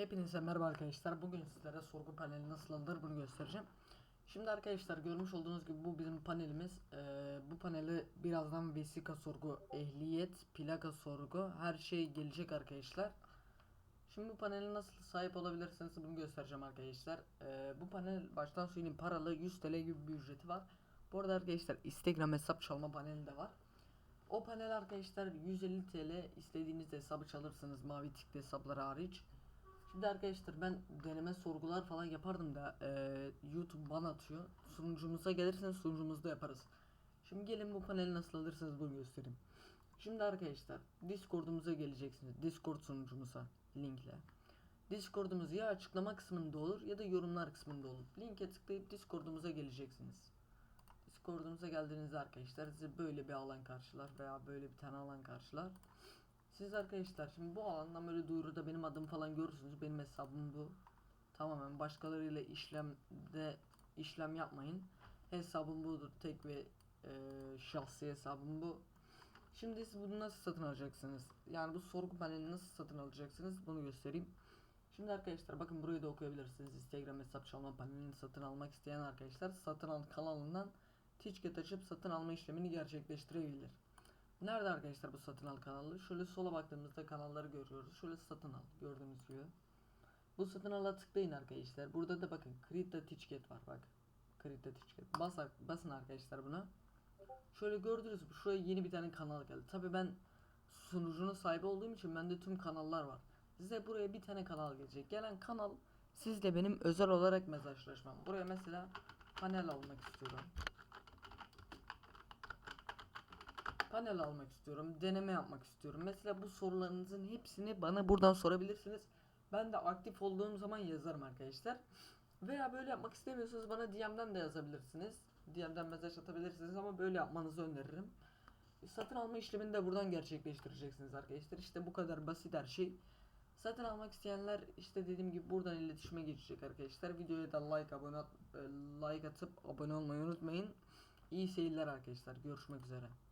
Hepinize merhaba arkadaşlar. Bugün sizlere sorgu paneli nasıl alınır bunu göstereceğim. Şimdi arkadaşlar görmüş olduğunuz gibi bu bizim panelimiz. Ee, bu paneli birazdan vesika sorgu, ehliyet, plaka sorgu her şey gelecek arkadaşlar. Şimdi bu paneli nasıl sahip olabilirsiniz bunu göstereceğim arkadaşlar. Ee, bu panel baştan söyleyeyim paralı 100 TL gibi bir ücreti var. Bu arada arkadaşlar Instagram hesap çalma paneli de var. O panel arkadaşlar 150 TL istediğiniz hesabı çalırsınız mavi tikli hesaplar hariç. Şimdi arkadaşlar ben deneme sorgular falan yapardım da eee, YouTube ban atıyor. Sunucumuza gelirseniz sunucumuzda yaparız. Şimdi gelin bu paneli nasıl alırsınız bunu göstereyim. Şimdi arkadaşlar Discord'umuza geleceksiniz. Discord sunucumuza linkle. Discord'umuz ya açıklama kısmında olur ya da yorumlar kısmında olur. Linke tıklayıp Discord'umuza geleceksiniz. Discord'umuza geldiğinizde arkadaşlar size böyle bir alan karşılar veya böyle bir tane alan karşılar. Siz arkadaşlar şimdi bu alandan böyle duyuruda benim adım falan görürsünüz. Benim hesabım bu. Tamamen başkalarıyla işlemde işlem yapmayın. Hesabım budur. Tek ve e, şahsi hesabım bu. Şimdi siz bunu nasıl satın alacaksınız? Yani bu sorgu panelini nasıl satın alacaksınız? Bunu göstereyim. Şimdi arkadaşlar bakın burayı da okuyabilirsiniz. Instagram hesap çalma panelini satın almak isteyen arkadaşlar satın al kanalından ticket açıp satın alma işlemini gerçekleştirebilir. Nerede arkadaşlar bu satın al kanalı? Şöyle sola baktığımızda kanalları görüyoruz. Şöyle satın al gördüğünüz gibi. Bu satın ala tıklayın arkadaşlar. Burada da bakın Krita Ticket var bak. Krita Ticket. Bas, basın arkadaşlar buna. Şöyle gördünüz mü? Şuraya yeni bir tane kanal geldi. Tabi ben sunucunun sahibi olduğum için bende tüm kanallar var. Size buraya bir tane kanal gelecek. Gelen kanal sizle benim özel olarak mesajlaşmam. Buraya mesela panel almak istiyorum. Panel almak istiyorum, deneme yapmak istiyorum. Mesela bu sorularınızın hepsini bana buradan sorabilirsiniz. Ben de aktif olduğum zaman yazarım arkadaşlar. Veya böyle yapmak istemiyorsanız bana DM'den de yazabilirsiniz. DM'den mesaj atabilirsiniz ama böyle yapmanızı öneririm. Satın alma işlemini de buradan gerçekleştireceksiniz arkadaşlar. İşte bu kadar basit her şey. Satın almak isteyenler işte dediğim gibi buradan iletişime geçecek arkadaşlar. Videoya da like abone e, like atıp abone olmayı unutmayın. İyi seyirler arkadaşlar. Görüşmek üzere.